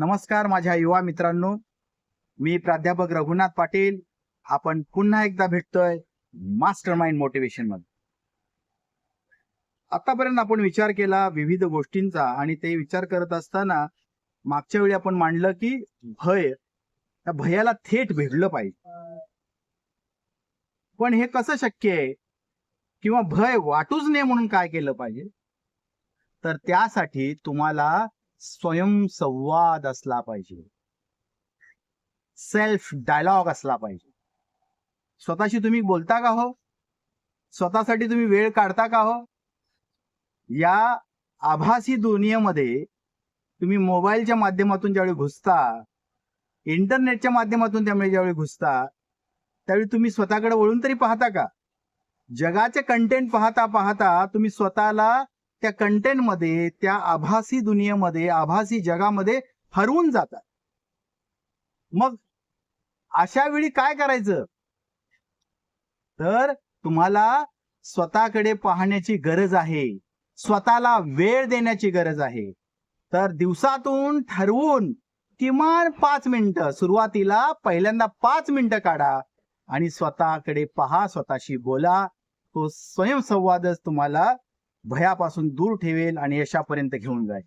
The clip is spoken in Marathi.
नमस्कार माझ्या युवा मित्रांनो. मी प्राध्यापक रघुनाथ पाटील. आपण पुन्हा एकदा भेटतोय मास्टर माइंड मोटिवेशनमध्ये. आतापर्यंत आपण विचार केला विविध गोष्टींचा आणि ते विचार करत असताना मागच्या वेळी आपण मांडलं की भय. त्या भयाला थेट भेटलं पाहिजे. पण हे कसं शक्य आहे? किंवा भय वाटूच नये म्हणून काय केलं पाहिजे? तर त्यासाठी तुम्हाला स्वयंसंवाद असला पाहिजे. सेल्फ डायलॉग असला पाहिजे. स्वतःशी तुम्ही बोलता का हो? स्वतःसाठी तुम्ही वेळ काढता का हो? या आभासी दुनियेमध्ये तुम्ही मोबाईलच्या माध्यमातून ज्यावेळी घुसता इंटरनेटच्या माध्यमातून त्यामुळे ज्यावेळी घुसता त्यावेळी तुम्ही स्वतःकडे वळून तरी पाहता का? जगाचे कंटेंट पाहता पाहता तुम्ही स्वतःला त्या कंटेंटमध्ये त्या आभासी दुनियेमध्ये आभासी जगामध्ये हरवून जातात. मग अशा वेळी काय करायचं? तर तुम्हाला स्वतःकडे पाहण्याची गरज आहे. स्वतःला वेळ देण्याची गरज आहे. तर दिवसातून ठरवून किमान पाच मिनिटं सुरुवातीला पहिल्यांदा पाच मिनिटं काढा आणि स्वतःकडे पहा स्वतःशी बोला. तो स्वयंसंवादच तुम्हाला भयापासून दूर ठेवेल आणि यशापर्यंत घेऊन जाईल.